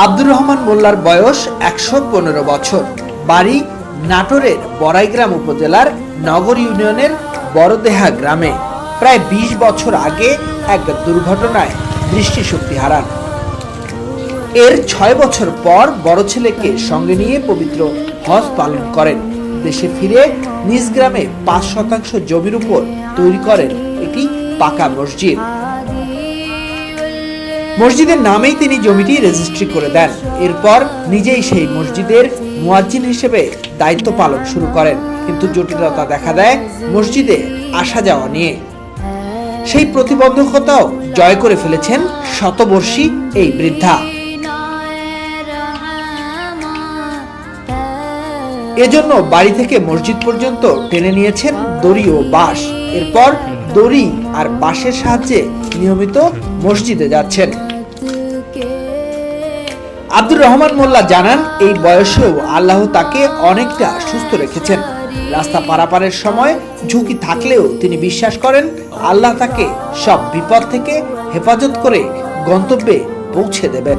আব্দুর রহমান মোল্লার বয়স একশো পনেরো বছর। বাড়ি নাটোরের বড়াইগ্রাম উপজেলার নগর ইউনিয়নের বড়দেহা গ্রামে। প্রায় ২০ বছর আগে এক দুর্ঘটনায় দৃষ্টিশক্তি হারান। এর ছয় বছর পর বড় ছেলেকে সঙ্গে নিয়ে পবিত্র হজ পালন করেন। দেশে ফিরে নিজ গ্রামে পাঁচ শতাংশ জমির উপর তৈরি করেন একটি পাকা মসজিদ। মসজিদের নামেই তিনি জমিটি রেজিস্ট্রি করে দেন। এরপর নিজেই সেই মসজিদের মুয়াজ্জিন হিসেবে দায়িত্ব পালন শুরু করেন। কিন্তু জটিলতা দেখা দেয় মসজিদে আসা যাওয়া নিয়ে। সেই প্রতিবন্ধকতাও জয় করে ফেলেছেন শতবর্ষী এই বৃদ্ধা। এজন্য বাড়ি থেকে মসজিদ পর্যন্ত টেনে নিয়েছেন দড়ি ও বাঁশ। এরপর দড়ি আর বাঁশের সাহায্যে নিয়মিত মসজিদে যাচ্ছেন। আব্দুর রহমান মোল্লা জানান, এই বয়সেও আল্লাহ তাকে অনেকটা সুস্থ রেখেছেন। রাস্তা পারাপারের সময় ঝুঁকি থাকলেও তিনি বিশ্বাস করেন, আল্লাহ তাকে সব বিপদ থেকে হেফাজত করে গন্তব্যে পৌঁছে দেবেন।